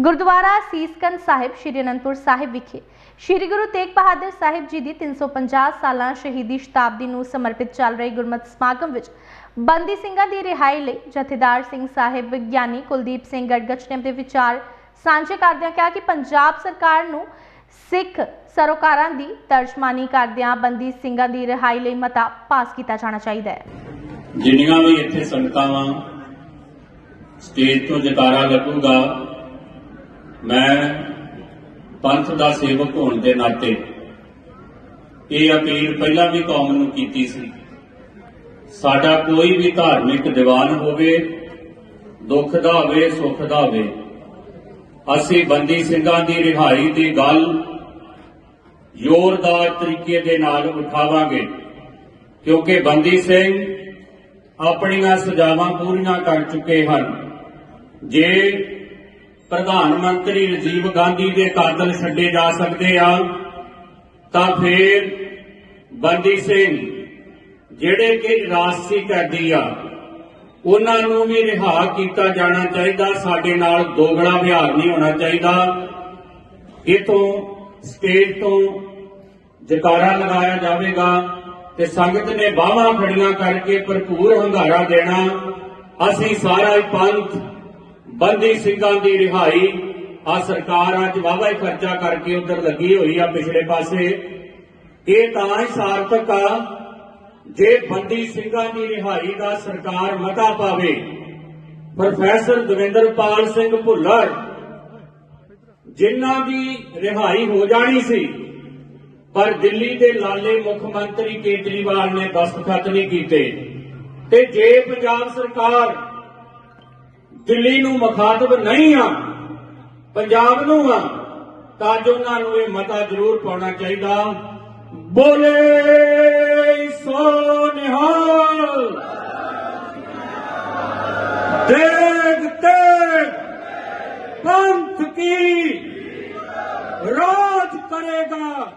ਗੁਰਦੁਆਰਾ ਸੀਸਕੰਦ ਸਾਹਿਬ ਸ਼੍ਰੀ ਅਨੰਦਪੁਰ ਸਾਹਿਬ ਵਿਖੇ ਸ਼੍ਰੀ ਗੁਰੂ ਤੇਗ ਬਹਾਦਰ ਸਾਹਿਬ ਜੀ ਦੀ 350 ਸਾਲਾ ਸ਼ਹੀਦੀ ਸ਼ਤਾਬਦੀ ਨੂੰ ਸਮਰਪਿਤ ਚੱਲ ਰਹੀ ਗੁਰਮਤਿ ਸਮਾਗਮ ਵਿੱਚ ਬੰਦੀ ਸਿੰਘਾਂ ਦੀ ਰਿਹਾਈ ਲਈ ਜਥੇਦਾਰ ਸਿੰਘ ਸਾਹਿਬ ਵਿਗਿਆਨੀ ਕੁਲਦੀਪ ਸਿੰਘ ਗੜਗਚ ਨੇ ਆਪਣੇ ਵਿਚਾਰ ਸਾਂਝੇ ਕਰਦਿਆਂ ਕਿਹਾ ਕਿ ਪੰਜਾਬ ਸਰਕਾਰ ਨੂੰ ਸਿੱਖ ਸਰੋਕਾਰਾਂ ਦੀ ਤਰਜਮਾਨੀ ਕਰਦਿਆਂ ਬੰਦੀ ਸਿੰਘਾਂ ਦੀ ਰਿਹਾਈ ਲਈ ਮਤਾ ਪਾਸ ਕੀਤਾ ਜਾਣਾ ਚਾਹੀਦਾ ਹੈ। ਜਿੰਨੀਆਂ ਵੀ ਇੱਥੇ ਸੰਗਤਾਂ ਸਟੇਜ ਤੋਂ ਜਕਾਰਾ ਲੱਗੂਗਾ ਮੈਂ ਪੰਥ ਦਾ ਸੇਵਕ ਹੋਣ ਦੇ ਨਾਤੇ ਇਹ ਅਪੀਲ ਪਹਿਲਾਂ ਵੀ ਕੌਮ ਨੂੰ ਕੀਤੀ ਸੀ। ਸਾਡਾ ਕੋਈ ਵੀ ਧਾਰਮਿਕ ਦੀਵਾਨ ਹੋਵੇ, ਦੁੱਖ ਦਾ ਹੋਵੇ, ਸੁੱਖ ਦਾ ਹੋਵੇ, ਅਸੀਂ ਬੰਦੀ ਸਿੰਘਾਂ ਦੀ ਰਿਹਾਈ ਦੀ ਗੱਲ ਜ਼ੋਰਦਾਰ ਤਰੀਕੇ ਦੇ ਨਾਲ ਉਠਾਵਾਂਗੇ, ਕਿਉਂਕਿ ਬੰਦੀ ਸਿੰਘ ਆਪਣੀਆਂ ਸਜ਼ਾਵਾਂ ਪੂਰੀਆਂ ਕਰ ਚੁੱਕੇ ਹਨ। ਜੇ ਪ੍ਰਧਾਨ ਮੰਤਰੀ ਰਾਜੀਵ ਗਾਂਧੀ ਦੇ ਕਾਤਲ ਛੱਡੇ ਜਾ ਸਕਦੇ ਆ, ਤਾਂ ਫਿਰ ਬੰਦੀ ਸਿੰਘ, ਜਿਹੜੇ ਕਿ ਰਾਸੀ ਕੈਦੀ ਆ, ਉਹਨਾਂ ਨੂੰ ਵੀ ਰਿਹਾ ਕੀਤਾ ਜਾਣਾ ਚਾਹੀਦਾ, ਸਾਡੇ ਨਾਲ ਦੋਗਲਾ ਵਿਹਾਰ ਨਹੀਂ ਹੋਣਾ ਚਾਹੀਦਾ। ਇਥੋਂ ਸਟੇਜ ਤੋਂ ਜਕਾਰਾ ਲਗਾਇਆ ਜਾਵੇਗਾ ਤੇ ਸੰਗਤ ਨੇ ਬਾਹਾਂ ਫੜੀਆਂ ਕਰਕੇ ਭਰਪੂਰ ਹੰਗਾਰਾ ਦੇਣਾ। ਅਸੀਂ ਸਾਰਾ ਪੰਥ ਬੰਦੀ ਸਿੰਘਾਂ ਦੀ ਰਿਹਾਈ। ਆ ਸਰਕਾਰ ਅੱਜ ਵਾਵਾ ਹੀ ਖਰਚਾ ਕਰਕੇ ਉਧਰ ਲੱਗੀ ਹੋਈ ਆ ਪਿਛਲੇ ਪਾਸੇ। ਇਹ ਤਾਂ ਹੀ ਸਾਰਥਕ ਆ, ਜੇ ਬੰਦੀ ਸਿੰਘਾਂ ਦੀ ਰਿਹਾਈ ਦਾ ਸਰਕਾਰ ਮਤਾ ਪਾਵੇ। ਪ੍ਰੋਫੈਸਰ ਦਵਿੰਦਰਪਾਲ ਸਿੰਘ ਭੁੱਲਰ, ਜਿਨ੍ਹਾਂ ਦੀ ਰਿਹਾਈ ਹੋ ਜਾਣੀ ਸੀ, ਪਰ ਦਿੱਲੀ ਦੇ ਲਾਲੇ ਮੁੱਖ ਮੰਤਰੀ ਕੇਜਰੀਵਾਲ ਨੇ ਦਸਤਖਤ ਨਹੀਂ ਕੀਤੇ। ਤੇ ਜੇ ਪੰਜਾਬ ਸਰਕਾਰ ਦਿੱਲੀ ਨੂੰ ਮੁਖਾਤਬ ਨਹੀਂ ਆ, ਪੰਜਾਬ ਨੂੰ ਆ, ਤਾਂ ਜੋ ਉਹਨਾਂ ਨੂੰ ਇਹ ਮਤਾ ਜ਼ਰੂਰ ਪਾਉਣਾ ਚਾਹੀਦਾ। ਬੋਲੇ ਸੋ ਨਿਹਾਲ। ਦੇਗ ਤੇਗ ਪੰਥ ਕੀ ਰਾਜ ਕਰੇਗਾ।